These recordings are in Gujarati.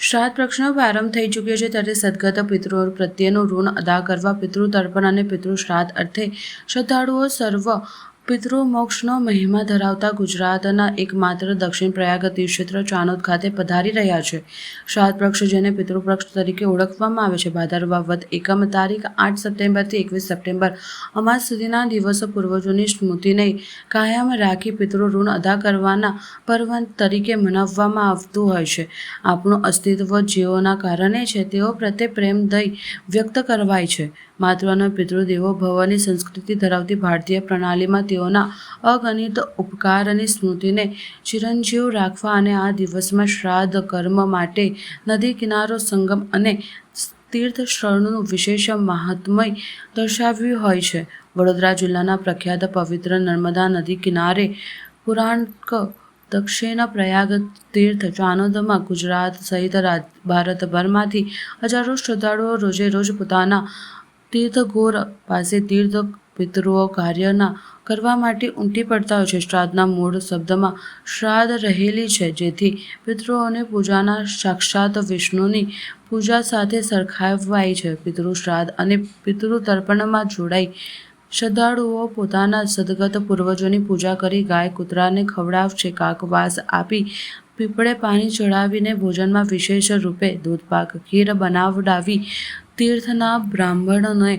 શ્રાદ્ધ પક્ષનો પ્રારંભ થઈ ચૂક્યો છે ત્યારે સદગત પિતૃઓ પ્રત્યેનું ઋણ અદા કરવા પિતૃ તર્પણ અને પિતૃ શ્રાદ્ધ અર્થે શ્રદ્ધાળુઓ સર્વ પિતૃ મોક્ષનો મહિમા ધરાવતા ગુજરાતના એકમાત્ર દક્ષિણ પ્રયાગ તીર્થક્ષેત્ર ચાનોદ ખાતે પધારી રહ્યા છે. શ્રાદ્ધ પક્ષ જેને પિતૃપક્ષ તરીકે ઓળખવામાં આવે છે. ભાદરવા વધ એકમ તારીખ આઠ સપ્ટેમ્બરથી એકવીસ સપ્ટેમ્બર અમાસ સુધીના દિવસો પૂર્વજોની સ્મૃતિને કાયમ રાખી પિતૃ ઋણ અદા કરવાના પર્વ તરીકે મનાવવામાં આવતું હોય છે. આપણું અસ્તિત્વ જેઓના કારણે છે, તેઓ પ્રત્યે પ્રેમ દય વ્યક્ત કરવાય છે. માતૃ પિતૃદેવો ભવની સંસ્કૃતિ ધરાવતી ભારતીય પ્રણાલીમાં તેઓના અગણિત ઉપકાર અને સ્મૃતિને ચિરંજીવ રાખવા અને આ દિવસમાં શ્રાદ્ધ કર્મ માટે નદી કિનારો સંગમ અને તીર્થ સ્થળનું વિશેષ મહાત્મય દર્શાવ્યું હોય છે. વડોદરા જિલ્લાના પ્રખ્યાત પવિત્ર નર્મદા નદી કિનારે પુરાણક દક્ષિણ પ્રયાગ તીર્થ ચાનોદમાં ગુજરાત સહિત ભારતભરમાંથી હજારો શ્રદ્ધાળુઓ રોજે રોજ પોતાના તીર્થગોર પાસે તીર્થ પિતૃઓ કાર્યના કરવા માટે ઉમટી પડતા હોય છે. શ્રાદ્ધના મૂળ શબ્દમાં શ્રાદ્ધ રહેલી છે, જેથી પિતૃઓને પૂજાના સાક્ષાત વિષ્ણુની પૂજા સાથે સરખાવાય છે. પિતૃ શ્રાદ્ધ અને પિતૃ તર્પણમાં જોડાઈ શ્રદ્ધાળુઓ પોતાના સદગત પૂર્વજોની પૂજા કરી ગાય કૂતરાને ખવડાવશે કાકવાસ આપી પીપળે પાણી ચડાવીને ભોજનમાં વિશેષ રૂપે દૂધપાક, ખીર બનાવડાવી તીર્થના બ્રાહ્મણોને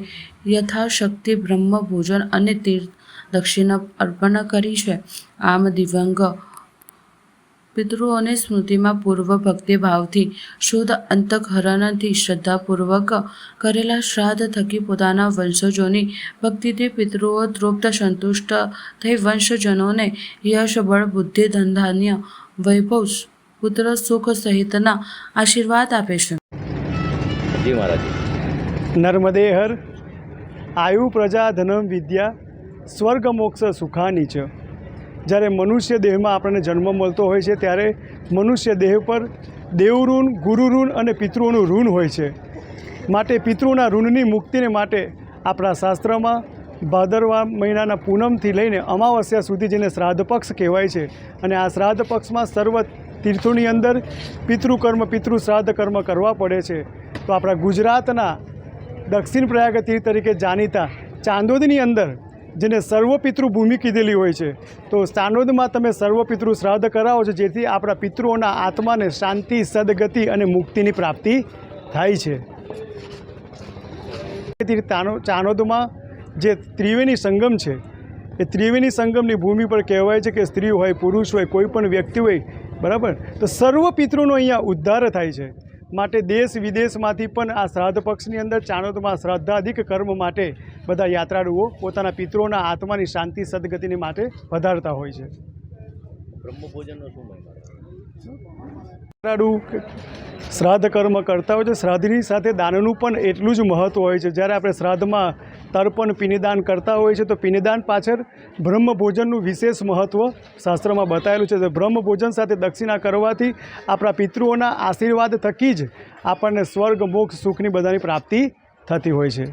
યથાશક્તિ બ્રહ્મ ભોજન અને તીર્થ દક્ષિણા અર્પણ કરી છે. આમ દિવંગ પિતૃઓની સ્મૃતિમાં પૂર્વ ભક્તિભાવથી શુદ્ધ અંતઃકરણથી શ્રદ્ધાપૂર્વક કરેલા શ્રાદ્ધ થકી પોતાના વંશજોની ભક્તિથી પિતૃઓ તૃપ્ત, સંતુષ્ટ થઈ વંશજનોને યશ, બળ, બુદ્ધિ ધનધાન્ય વૈભવ, પુત્ર, સુખ સહિતના આશીર્વાદ આપે છે. મહારાજ. નર્મદે હર આયુ પ્રજા ધનમ વિદ્યા, સ્વર્ગ મોક્ષ સુખાની છે. જ્યારે મનુષ્ય દેહમાં આપણને જન્મ મળતો હોય છે, ત્યારે મનુષ્ય દેહ પર દેવઋણ, ગુરુઋણ અને પિતૃઓનું ઋણ હોય છે. માટે પિતૃના ઋણની મુક્તિને માટે આપણા શાસ્ત્રમાં ભાદરવા મહિનાના પૂનમથી લઈને અમાવસ્યા સુધી જેને શ્રાદ્ધ પક્ષ કહેવાય છે, અને આ શ્રાદ્ધ પક્ષમાં સર્વ તીર્થોની અંદર પિતૃકર્મ પિતૃ શ્રાદ્ધ કર્મ કરવા પડે છે. તો આપણા ગુજરાતના દક્ષિણ પ્રયાગ તીર્થ તરીકે જાણીતા ચાંદોદની અંદર, જેને સર્વપિતૃ ભૂમિ કીધેલી હોય છે. તો ચાંદોદમાં તમે સર્વપિતૃ શ્રાદ્ધ કરાવો છો, જેથી આપણા પિતૃઓના આત્માને શાંતિ, સદગતિ અને મુક્તિની પ્રાપ્તિ થાય છે. ચાનોદમાં જે ત્રિવેણી સંગમ છે, એ ત્રિવેણી સંગમની ભૂમિ પર કહેવાય છે કે સ્ત્રી હોય, પુરુષ હોય, કોઈ પણ વ્યક્તિ હોય, બરાબર? તો સર્વ પિતૃનો અહીંયા ઉદ્ધાર થાય છે. માટે દેશ વિદેશમાંથી પણ આ શ્રાદ્ધ પક્ષની અંદર ચાણોદમાં શ્રાદ્ધાધિક કર્મ માટે બધા યાત્રાળુઓ પોતાના પિતૃઓના આત્માની શાંતિ સદગતિની માટે પધારતા હોય છે. યાત્રાળુ શ્રાદ્ધ કર્મ કરતા હોય છે. શ્રાદ્ધની સાથે દાનનું પણ એટલું જ મહત્ત્વ હોય છે. જ્યારે આપણે શ્રાદ્ધમાં તર્પણ, પિનિદાન કરતા હોય છે. તો પિનિદાન પાછળ બ્રહ્મભોજનનું વિશેષ મહત્ત્વ શાસ્ત્રમાં બતાવેલું છે. તો બ્રહ્મભોજન સાથે દક્ષિણા કરવાથી આપણા પિતૃઓના આશીર્વાદ થકી જ આપણને સ્વર્ગ, મોક્ષ, સુખની બધાની પ્રાપ્તિ થતી હોય છે.